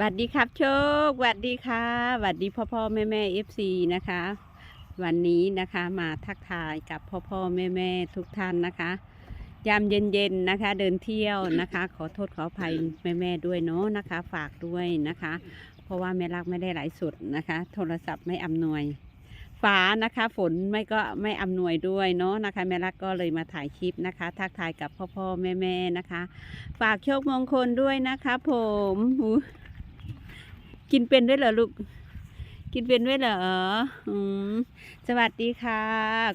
วัสดีครับโชคสวัสดีค่ะสวัสดีพ่อพ่อแม่แม่เอฟซีนะคะ วันนี้นะคะมาทักทายกับพ่อพ่อแม่แม่ทุกท่านนะคะ ยามเย็นๆนะคะ เดินเที่ยวนะคะ ขอโทษขออภัยแม่แม่ด้วยเนาะนะคะ ฝากด้วยนะคะ เพราะว่าแม่รักไม่ได้หลายสุดนะคะ โทรศัพท์ไม่อำนวยฟ้านะคะฝนไม่ก็ไม่อำนวยด้วยเนาะนะคะแม่รักก็เลยมาถ่ายคลิปนะคะ ทักทายกับพ่อพ่อแม่แม่นะคะ ฝากโชคมงคลด้วยนะคะ ผมหู กินเป็นด้วยเหรอลูก กินเป็นด้วยเหรออืมสวัสดีค่ะ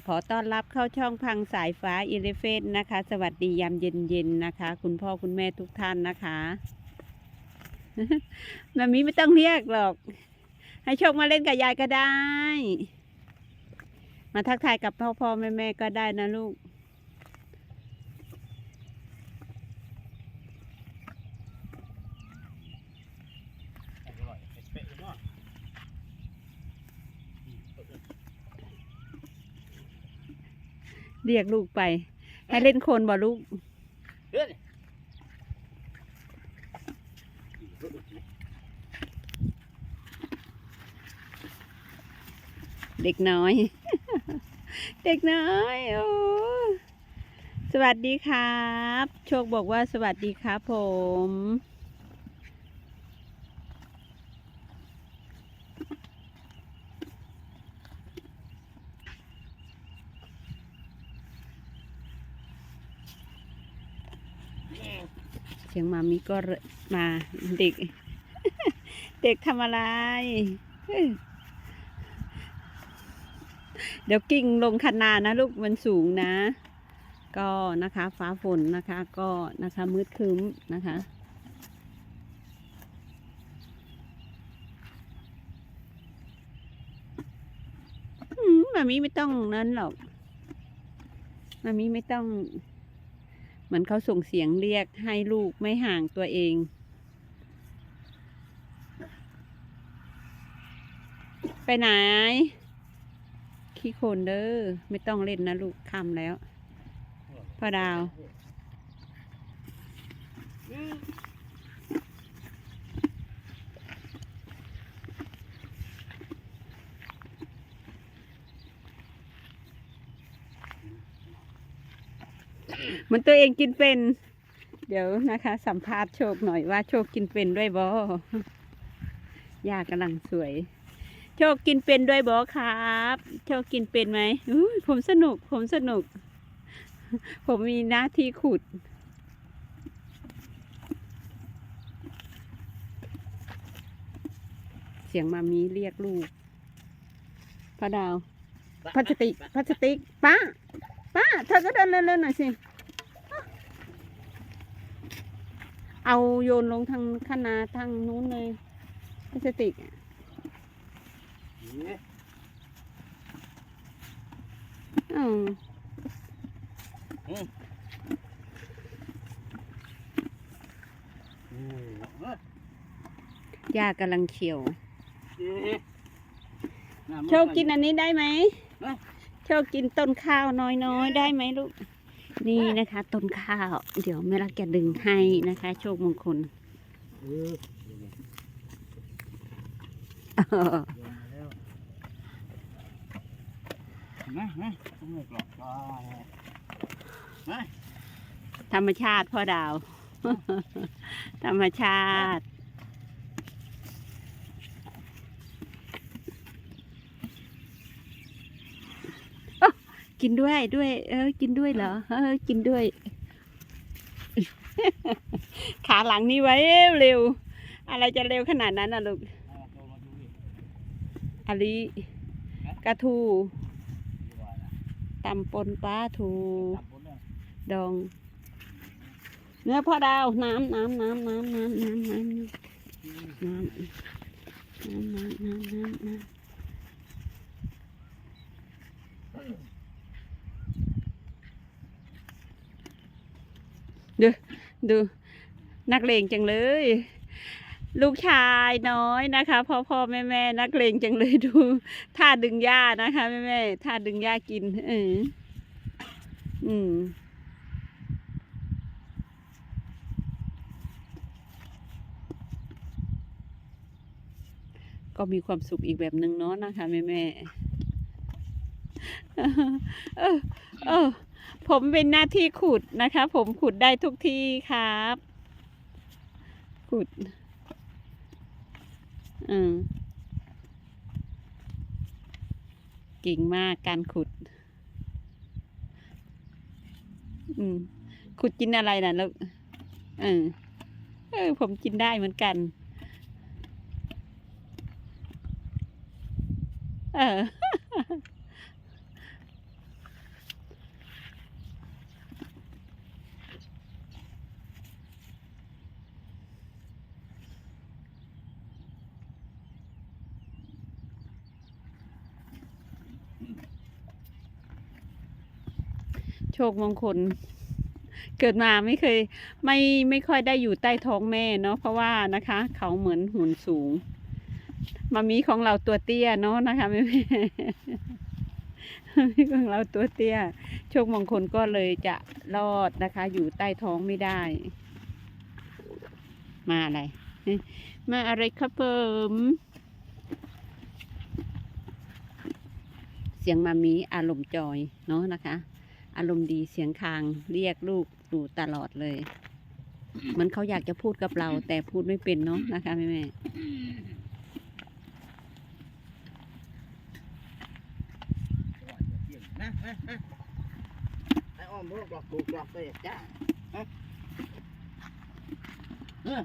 ขอต้อนรับเข้าช่องพังสายฟ้าอีเลเฟนนะคะ สวัสดียามเย็นๆนะคะ คุณพ่อคุณแม่ทุกท่านนะคะแบบนี้ไม่ต้องเรียกหรอก ให้โชคมาเล่นกับยายก็ได้ มาทักทายกับพ่อพ่อแม่แม่ก็ได้นะลูก เรียกลูกไป ให้เล่นโคลนบ่ลูกเด็กน้อย เด็กน้อยโอ้สวัสดีครับ โชคบอกว่าสวัสดีครับผม สียงมามิก็มาเด็ก เด็กทำอะไร เดี๋ยวกิ่งลงคันนานะลูกมันสูงนะ ก็นะคะ ฟ้าฝนนะคะ ก็นะคะมืดครึ้มนะคะมามีไม่ต้องนั้นหรอกมามีไม่ต้อง เหมือนเขาส่งเสียงเรียกให้ลูกไม่ห่างตัวเอง ไปไหน ขี้โคนเด้อไม่ต้องเล่นนะลูกคำแล้ว พ่อดาว เห มันตัวเองกินเป็น เดี๋ยวนะคะ สัมภาษณ์โชคหน่อยว่าโชคกินเป็นด้วยบอยากำลังสวย โชคกินเป็นด้วยบอครับ โชคกินเป็นไหมผมสนุก ผมสนุก ผมมีหน้าที่ขุดเสียงมามีเรียกลูกพ่อดาวพลาสติกพลาสติกป้าป้าเธอก็เดินเร็วๆหน่อยสิ เอาโยนลงทางคนาทางนู้นเลยพลาสติกอะอืมยากำลังเขียว โชคกินอันนี้ได้ไหมได้โชคกินต้นข้าวน้อยๆ ได้ไหมลูก นี่นะคะต้นข้าว เดี๋ยวแม่รักจะดึงให้นะคะ โชคมงคลนะนะไม่กรอกนะธรรมชาติพ่อดาว ธรรมชาติ โอ๊ะ กินด้วยด้วย เออ กินด้วยเหรอเออกินด้วย ขาหลังนี่ไว้เร็ว อะไรจะเร็วขนาดนั้นน่ะลูกอาตัวมาดูดิอาลีกระทูดีกว่านะตำปนปลาทูจับบนเลยดอง เนื้อพ่อดาว น้ำน้ำน้ำน้ำน้ำน้ำน้ำน้ำน้ำน้ำน้ำน้ำน้ำน้ำ ดูดูนักเลงจังเลย ลูกชายน้อยนะคะ พ่อพ่อแม่แม่นักเลงจังเลยดูท่าดึงหญ้านะคะแม่แม่ท่าดึงหญ้ากินเอออืมก็มีความสุขอีกแบบหนึ่งเนาะนะคะแม่แม่เออเออ ผมเป็นหน้าที่ขุดนะคะ ผมขุดได้ทุกที่ครับ ขุด อืมเก่งมากการขุด อืม ขุดกินอะไรนะลูกเออเออ ผมกินได้เหมือนกัน เออ โชคมงคล เกิดมาไม่เคย ไม่ไม่ค่อยได้อยู่ใต้ท้องแม่เนาะเพราะว่านะคะ เขาเหมือนหุ่นสูงมามีของเราตัวเตี้ยเนาะนะคะแม่แม่มามีของเราตัวเตี้ย โชคมงคลก็เลยจะรอดนะคะ อยู่ใต้ท้องไม่ได้ มาอะไร มาอะไรครับเพิ่มเสียงมามีอารมณ์จอยเนาะนะคะ อารมณ์ดีเสียงคางเรียกลูกอยู่ตลอดเลย เหมันเขาอยากจะพูดกับเรา แต่พูดไม่เป็นเนาะนะคะแม่แม่นะนะนะไอ้อ้อมพวกดอกปลูกดอกเตะจ้าฮะเออ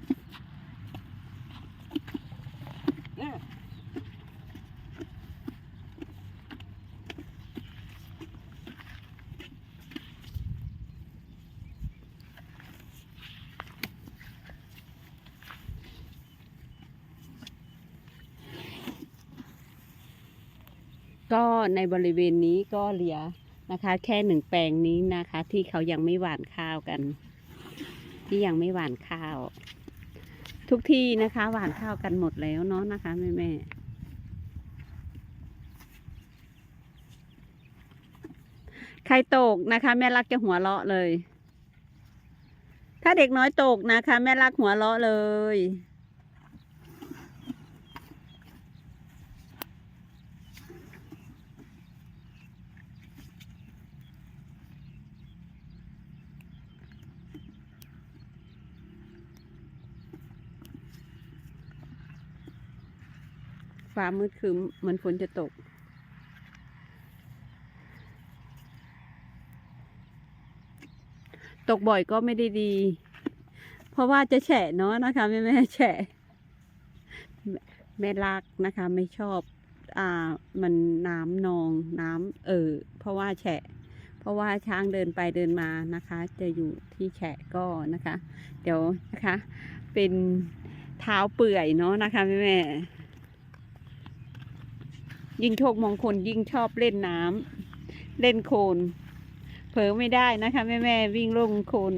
ก็ในบริเวณนี้ก็เหลือนะคะ แค่หนึ่งแปลงนี้นะคะ ที่เขายังไม่หว่านข้าวกัน ที่ยังไม่หว่านข้าว ทุกที่นะคะหว่านข้าวกันหมดแล้วเนาะนะคะแม่แม่ใครตกนะคะ แม่รักจะหัวเราะเลย ถ้าเด็กน้อยตกนะคะ แม่รักหัวเราะเลย ฟ้ามืดครึ้มเหมือนฝนจะตก ตกบ่อยก็ไม่ได้ดี เพราะว่าจะแฉะเนาะนะคะแม่แม่แฉะแม่แม่รักนะคะไม่ชอบ อ่า มันน้ำนองน้ำเออเพราะว่าแฉะ เพราะว่าช้างเดินไปเดินมานะคะ จะอยู่ที่แฉะก็นะคะ เดี๋ยวนะคะ เป็นเท้าเปื่อยเนาะนะคะแม่แม่ ยิ่งโชคมงคลยิ่งชอบเล่นน้ำเล่นโคลนเผลอไม่ได้นะคะแม่แม่ๆวิ่งลงโคลน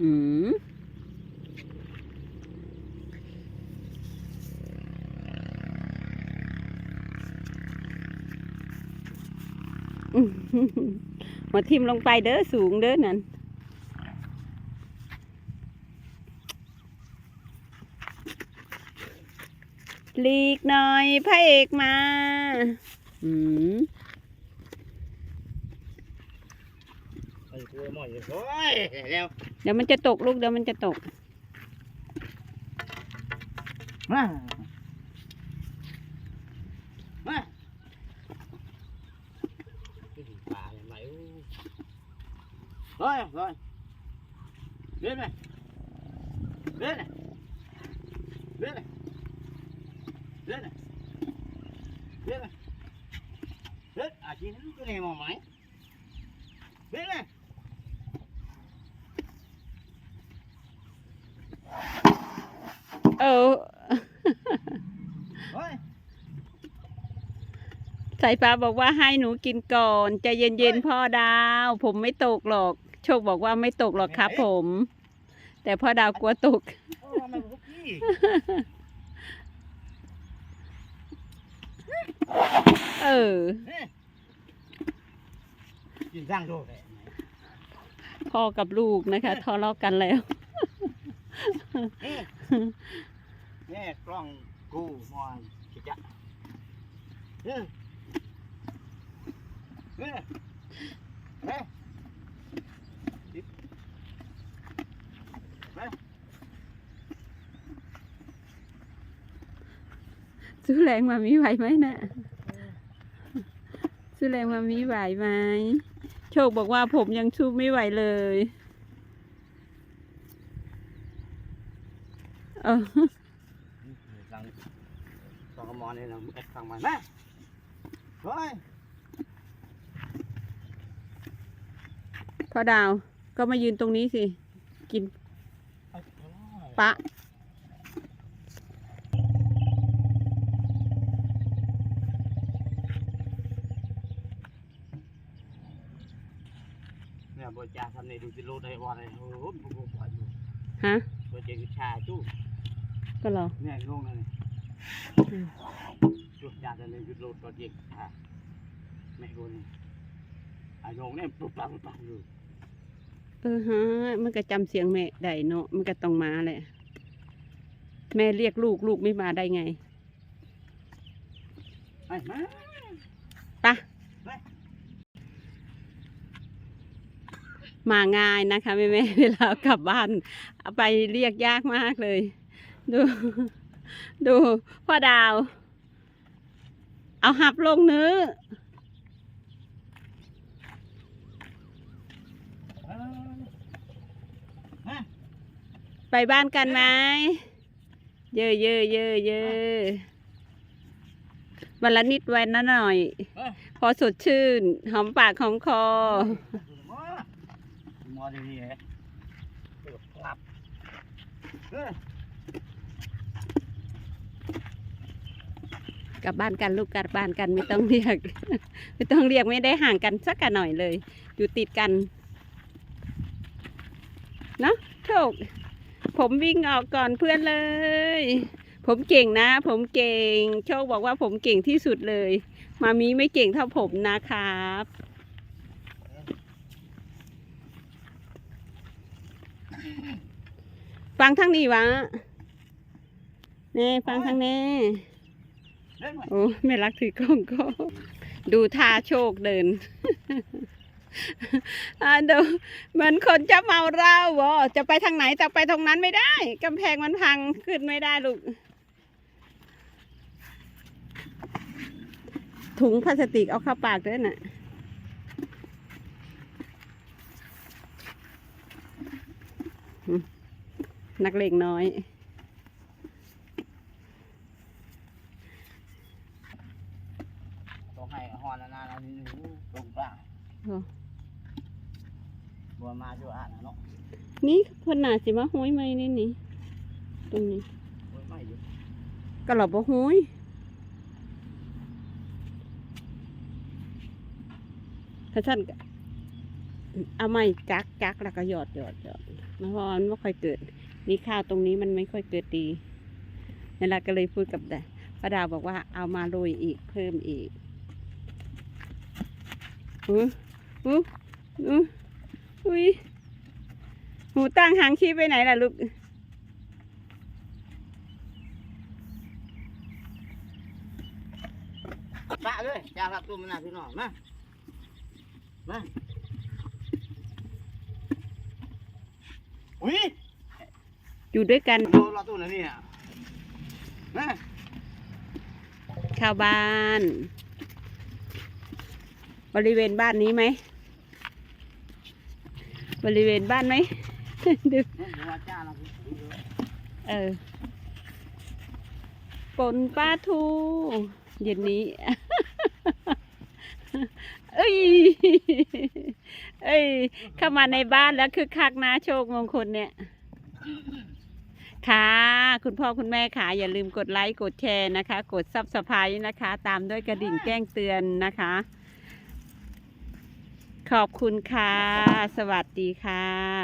อืมมาทิมลงไปเด้อสูงเด้อนั่น ลีกหน่อยพระเอกมาอืมไอ้ตัวหมอยโอ้ยแล้วเดี๋ยวมันจะตกลูกเดี๋ยวมันจะตกมามาป่าเลยไหมโอ้ยโอ้ยเดินไปเดินไปเดินไปเดินไปเดินไปเดินอาชีพนี้ก็เลยม องไหมเดินไปเออโอ้ยสายฟ้าบอกว่าให้หนูกินก่อนใจเย็นๆพ่อดาว ผมไม่ตกหรอก โชคบอกว่าไม่ตกหรอกครับผม แต่พ่อดาวกลัวตก โอ้ยมันบุกกี้ เออ กินสร้างโลกเลยพพ่อกับลูกนะคะทะเลาะกันแล้ว นี่นี่กล้องกูมอนจิจะเฮ้ยเฮ้ยเฮ้ยเฮ้ยสู้แรงมามีไหวไหมนะ สู้แรงมามีไหวไหม โชคบอกว่าผมยังชูไม่ไหวเลย เออสั่งสั่งกระมอนนี่นะเอ็ดสั่งมาแม่เฮ้ยพ่อดาวก็มายืนตรงนี้สิ กินปะ เนี่ยบริ จาคทำในดูจิโลดได้วันเลยโอ้โหบุกบุกไปอยู่ฮะบริจาคชาจู้ก็เหรอเนี่ยลงนั่นนี่อืมจุดยาทำในจิโลดตัวเด็กค่ะแม่คนไอ้ลงเนี่ยปุ๊บปั๊บปุ๊บปั๊บอยู่เออฮะมันก็จำเสียงแม่ได้เนาะมันก็ต้องมาแหละแม่เรียกลูกลูกไม่มาได้ไงไอ้มา ปะ มาง่ายนะคะแม่แม่ๆเวลากลับบ้านเอาไปเรียกยากมากเลย ดู ดูพ่อดาว เอาหับลงเนื้อเอ้ยฮะไปบ้านกันไหมเยอะเยอะเยอะเยอะวันละนิดวันละหน่อยเอ้ยพอสดชื่น หอมปากหอมคอ มามาดีๆเลยครับกลับบ้านกันลูกกลับบ้านกันไม่ต้องเรียก ไม่ต้องเรียกไม่ได้ห่างกันสักกันหน่อยเลย อยู่ติดกันเนอะโชคผมวิ่งออกก่อนเพื่อนเลย ผมเก่งนะ ผมเก่ง โชคบอกว่าผมเก่งที่สุดเลย มามีไม่เก่งเท่าผมนะครับ ฟังทางนี้วะเน่ฟังทางนี้เล่นไหมโอ้ไม่รักถือกล้องก็ดูท่าโชคเดินอ่าดูเหมือนคนจะเมาเหล้าวะจะไปทางไหนจะไปตรงนั้นไม่ได้กำแพงมันพังขึ้นไม่ได้ลูก ถุงพลาสติกเอาเข้าปากด้วยน่ะ นักเลงน้อย ต้องให้ฮอนนานๆนี่ตรงกลางโอ้บัวมาช่วยอ่านนะเนาะนี่เพิ่นน่าสิมาห้อยไหมนี่นี่ตรงนี้โอ้ยไม่อยู่ก็หลบบ่ห้อยถ้าท่านก็เอาไม้จักจักแล้วก็หยอดหยอดหยอดเพราะว่ามันไม่ค่อยเกิด นี่ข้าวตรงนี้มันไม่ค่อยเกิดดีนั่นแหละก็เลยพูดกับแต่ป้าดาวบอกว่าเอามาโรยอีกเพิ่มอีกอู้อู้อู้อุ้ยหูตั้งหางชี้ไปไหนล่ะลูกปะเลยจ้ารับตัวมันน่ะพี่น้องมา มาอุ้ย อยู่ด้วยกันโดนเราตัวไหนเนี่ยมาเข้าบ้าน บริเวณบ้านนี้ไหม บริเวณบ้านไหมดูเดี๋ยวว่าจ้าเราเออปนปลาทูเย็นนี้ เอ้ย เอ้ย เข้ามาในบ้านแล้วคือคักนะโชคมงคลเนี่ย ค่ะ คุณพ่อคุณแม่ค่ะ อย่าลืมกดไลค์กดแชร์นะคะ กดซับสไครต์นะคะ ตามด้วยกระดิ่งแจ้งเตือนนะคะ ขอบคุณค่ะ สวัสดีค่ะ